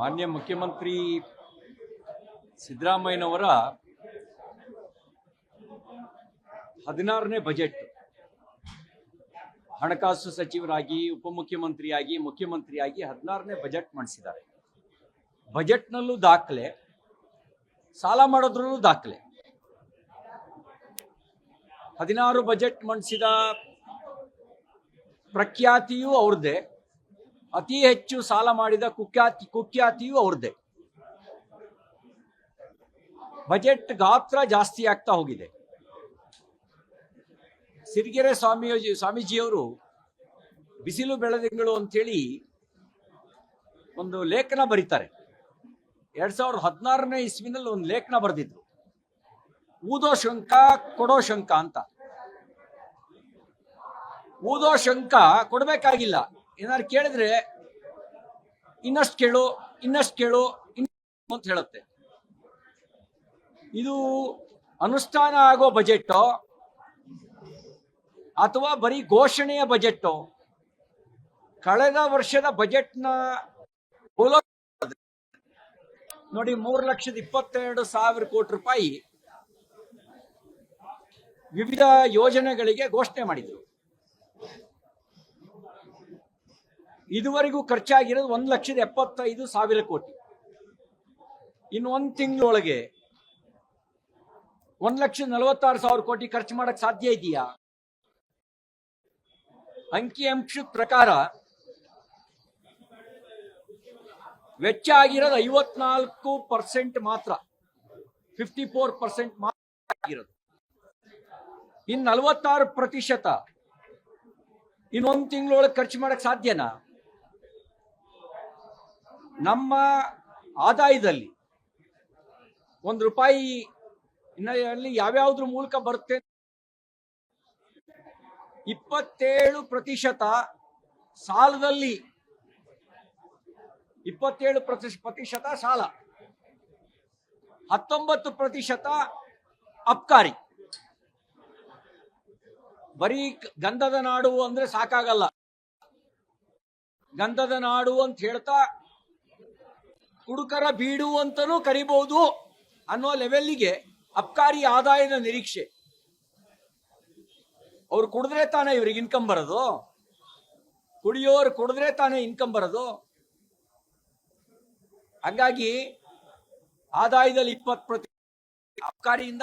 ಮಾನ್ಯ ಮುಖ್ಯಮಂತ್ರಿ ಸಿದ್ದರಾಮಯ್ಯನವರ ಹದಿನಾರನೇ ಬಜೆಟ್. ಹಣಕಾಸು ಸಚಿವರಾಗಿ, ಉಪಮುಖ್ಯಮಂತ್ರಿಯಾಗಿ, ಮುಖ್ಯಮಂತ್ರಿಯಾಗಿ ಹದಿನಾರನೇ ಬಜೆಟ್ ಮಂಡಿಸಿದ್ದಾರೆ. ಬಜೆಟ್ನಲ್ಲೂ ದಾಖಲೆ, ಸಾಲ ಮಾಡೋದ್ರಲ್ಲೂ ದಾಖಲೆ. ಹದಿನಾರು ಬಜೆಟ್ ಮಂಡಿಸಿದ ಪ್ರಖ್ಯಾತಿಯೂ ಅವ್ರದ್ದೇ. ಅತಿ ಹೆಚ್ಚು ಸಾಲ ಮಾಡಿದ ಕುಖ್ಯಾತಿ ಕುಖ್ಯಾತಿಯು ಅವ್ರದ್ದೇ. ಬಜೆಟ್ ಗಾತ್ರ ಜಾಸ್ತಿ ಆಗ್ತಾ ಹೋಗಿದೆ. ಸಿರಿಗೆರೆ ಸ್ವಾಮಿ ಸ್ವಾಮೀಜಿಯವರು ಬಿಸಿಲು ಬೆಳದಿಂಗಳು ಅಂತೇಳಿ ಒಂದು ಲೇಖನ ಬರೀತಾರೆ. ಎರಡ್ ಸಾವಿರದ ಹದಿನಾರನೇ ಇಸ್ವಿನಲ್ಲಿ ಒಂದು ಲೇಖನ ಬರೆದಿದ್ರು. ಊದೋ ಶಂಕ, ಕೊಡೋ ಶಂಕ ಅಂತ. ಊದೋ ಶಂಕ ಕೊಡ್ಬೇಕಾಗಿಲ್ಲ. ಏನಾದ್ರು ಕೇಳಿದ್ರೆ ಇನ್ನಷ್ಟು ಕೇಳು ಇನ್ನಷ್ಟು ಕೇಳು ಇನ್ನು ಅಂತ ಹೇಳುತ್ತೆ. ಇದು ಅನುಷ್ಠಾನ ಆಗೋ ಬಜೆಟ್ ಅಥವಾ ಬರೀ ಘೋಷಣೆಯ ಬಜೆಟ್ ಕಳೆದ ವರ್ಷದ ಬಜೆಟ್ನ ನೋಡಿ, ಮೂರು ಲಕ್ಷದ ಇಪ್ಪತ್ತೆರಡು ಸಾವಿರ ಕೋಟಿ ರೂಪಾಯಿ ವಿವಿಧ ಯೋಜನೆಗಳಿಗೆ ಘೋಷಣೆ ಮಾಡಿದ್ರು. ಇದುವರೆಗೂ ಖರ್ಚಾಗಿರೋದು ಒಂದು ಲಕ್ಷದ ಎಪ್ಪತ್ತೈದು ಸಾವಿರ ಕೋಟಿ. ಇನ್ನು ಒಂದು ತಿಂಗಳೊಳಗೆ ಒಂದು ಲಕ್ಷದ ನಲವತ್ತಾರು ಸಾವಿರ ಕೋಟಿ ಖರ್ಚು ಮಾಡಕ್ಕೆ ಸಾಧ್ಯ ಇದೆಯಾ? ಅಂಕಿ ಅಂಶದ ಪ್ರಕಾರ ವೆಚ್ಚ ಆಗಿರೋದು ಐವತ್ನಾಲ್ಕು ಪರ್ಸೆಂಟ್ ಮಾತ್ರ ಫಿಫ್ಟಿ ಫೋರ್ ಪರ್ಸೆಂಟ್ ಮಾತ್ರ ಆಗಿರೋದು. ಇನ್ನು ನಲವತ್ತಾರು ಪ್ರತಿಶತ ಇನ್ನೊಂದು ತಿಂಗಳೊಳಗೆ ಖರ್ಚು ಮಾಡಕ್ ಸಾಧ್ಯನಾ? ನಮ್ಮ ಆದಾಯದಲ್ಲಿ ಒಂದು ರೂಪಾಯಿ ಅಲ್ಲಿ ಯಾವ್ಯಾವ್ದ್ರ ಮೂಲಕ ಬರುತ್ತೆ? ಇಪ್ಪತ್ತೇಳು ಪ್ರತಿಶತ ಸಾಲದಲ್ಲಿ. ಇಪ್ಪತ್ತೇಳು ಪ್ರತಿ ಪ್ರತಿಶತ ಸಾಲ. ಹತ್ತೊಂಬತ್ತು ಪ್ರತಿಶತ ಅಬ್ಕಾರಿ. ಬರೀ ಗಂಧದ ನಾಡು ಅಂದ್ರೆ ಸಾಕಾಗಲ್ಲ. ಗಂಧದ ನಾಡು ಅಂತ ಹೇಳ್ತಾ ಕುಡುಕರ ಬೀಡು ಅಂತಲೂ ಕರಿಬಹುದು ಅನ್ನೋ ಲೆವೆಲ್ಲಿಗೆ ಅಬ್ಕಾರಿ ಆದಾಯದ ನಿರೀಕ್ಷೆ. ಅವ್ರು ಕುಡಿದ್ರೆ ತಾನೇ ಇವ್ರಿಗೆ ಇನ್ಕಮ್ ಬರೋದು? ಕುಡಿಯೋರು ಕುಡಿದ್ರೆ ತಾನೇ ಇನ್ಕಮ್ ಬರೋದು? ಹಾಗಾಗಿ ಆದಾಯದಲ್ಲಿ ಇಪ್ಪತ್ತು ಪ್ರತಿ ಅಬ್ಕಾರಿಯಿಂದ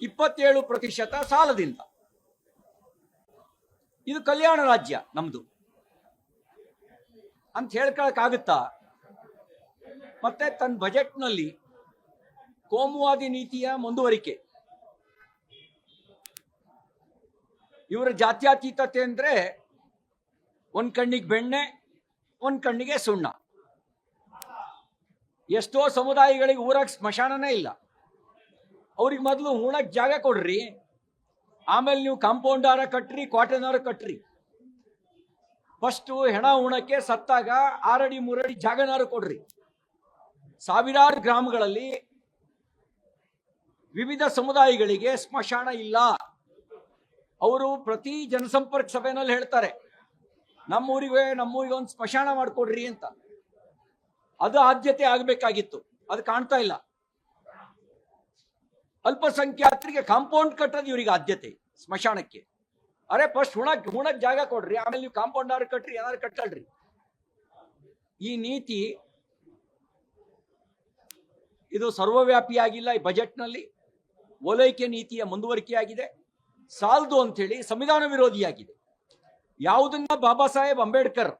ಇಪ್ಪತ್ತೇಳು ಪ್ರತಿಶತ ಸಾಲದಿಂದ. ಇದು ಕಲ್ಯಾಣ ರಾಜ್ಯ ನಮ್ದು. ಅಂತ ಹೇಳ್ಕೊಳಕ್ಕಾಗುತ್ತಾ ಮತ್ತೆ ತನ್ನ ಬಜೆಟ್ನಲ್ಲಿ ಕೋಮುವಾದಿ ನೀತಿಯ ಮುಂದುವರಿಕೆ. ಇವರ ಜಾತ್ಯತೀತತೆ ಅಂದ್ರೆ ಒಂದ್ ಕಣ್ಣಿಗೆ ಬೆಣ್ಣೆ, ಒಂದ್ ಕಣ್ಣಿಗೆ ಸುಣ್ಣ. ಎಷ್ಟೋ ಸಮುದಾಯಗಳಿಗೆ ಊರಾಗ ಸ್ಮಶಾನನೇ ಇಲ್ಲ. ಅವ್ರಿಗೆ ಮೊದಲು ಉಣಕ್ ಜಾಗ ಕೊಡ್ರಿ, ಆಮೇಲೆ ನೀವು ಕಾಂಪೌಂಡಾರ ಕಟ್ಟ್ರಿ ಕ್ವಾಟನಾರ ಕಟ್ಟ್ರಿ ಫಸ್ಟು ಹೆಣ ಉಣಕ್ಕೆ ಸತ್ತಾಗ ಆರಡಿ ಮೂರಡಿ ಜಾಗನಾರು ಕೊಡ್ರಿ. ಸಾವಿರಾರು ಗ್ರಾಮಗಳಲ್ಲಿ ವಿವಿಧ ಸಮುದಾಯಗಳಿಗೆ ಸ್ಮಶಾನ ಇಲ್ಲ. ಅವರು ಪ್ರತಿ ಜನಸಂಪರ್ಕ ಸಭೆನಲ್ಲಿ ಹೇಳ್ತಾರೆ, ನಮ್ಮೂರಿಗೆ ನಮ್ಮೂರಿಗೆ ಒಂದು ಸ್ಮಶಾನ ಮಾಡಿಕೊಡ್ರಿ ಅಂತ. ಅದು ಆದ್ಯತೆ ಆಗಬೇಕಾಗಿತ್ತು. ಅದು ಕಾಣ್ತಾ ಇಲ್ಲ. ಅಲ್ಪಸಂಖ್ಯಾತರಿಗೆ ಕಾಂಪೌಂಡ್ ಕಟ್ಟೋದು ಇವರಿಗೆ ಆದ್ಯತೆ, ಸ್ಮಶಾನಕ್ಕೆ. ಅರೆ ಫಸ್ಟ್ ಹುಣಕ್ ಹುಣಕ್ ಜಾಗ ಕೊಡ್ರಿ, ಆಮೇಲೆ ನೀವು ಕಾಂಪೌಂಡ್ ಆರು ಕಟ್ಟ್ರಿ ಏನಾರು ಕಟ್ಟಲ್ರಿ ಈ ನೀತಿ ಇದು ಸರ್ವವ್ಯಾಪಿಯಾಗಿಲ್ಲ ಈ ಬಜೆಟ್ನಲ್ಲಿ. ಓಲೈಕೆ ನೀತಿಯ ಮುಂದುವರಿಕೆಯಾಗಿದೆ. ಸಾಲದು ಅಂತೇಳಿ ಸಂವಿಧಾನ ವಿರೋಧಿಯಾಗಿದೆ. ಯಾವುದನ್ನ ಬಾಬಾ ಸಾಹೇಬ್ ಅಂಬೇಡ್ಕರ್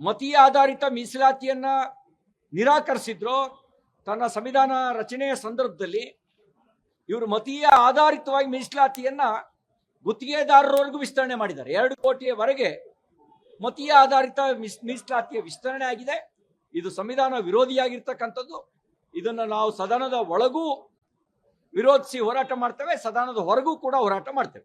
ಮತೀಯ ಆಧಾರಿತ ಮೀಸಲಾತಿಯನ್ನ ನಿರಾಕರಿಸಿದ್ರೋ, ತನ್ನ ಸಂವಿಧಾನ ರಚನೆಯ ಸಂದರ್ಭದಲ್ಲಿ ಇವರು ಮತೀಯ ಆಧಾರಿತವಾಗಿ ಮೀಸಲಾತಿಯನ್ನ ಗುತ್ತಿಗೆದಾರರವರೆಗೂ ವಿಸ್ತರಣೆ ಮಾಡಿದ್ದಾರೆ. ಎರಡು ಕೋಟಿಯವರೆಗೆ ಮತೀಯ ಆಧಾರಿತ ಮೀಸ್- ಮೀಸಲಾತಿಯ ವಿಸ್ತರಣೆ ಆಗಿದೆ. ಇದು ಸಂವಿಧಾನ ವಿರೋಧಿಯಾಗಿರ್ತಕ್ಕಂಥದ್ದು. ಇದನ್ನು ನಾವು ಸದನದ ಒಳಗೂ ವಿರೋಧಿಸಿ ಹೋರಾಟ ಮಾಡ್ತೇವೆ ಸದನದ ಹೊರಗೂ ಕೂಡ ಹೋರಾಟ ಮಾಡ್ತೇವೆ.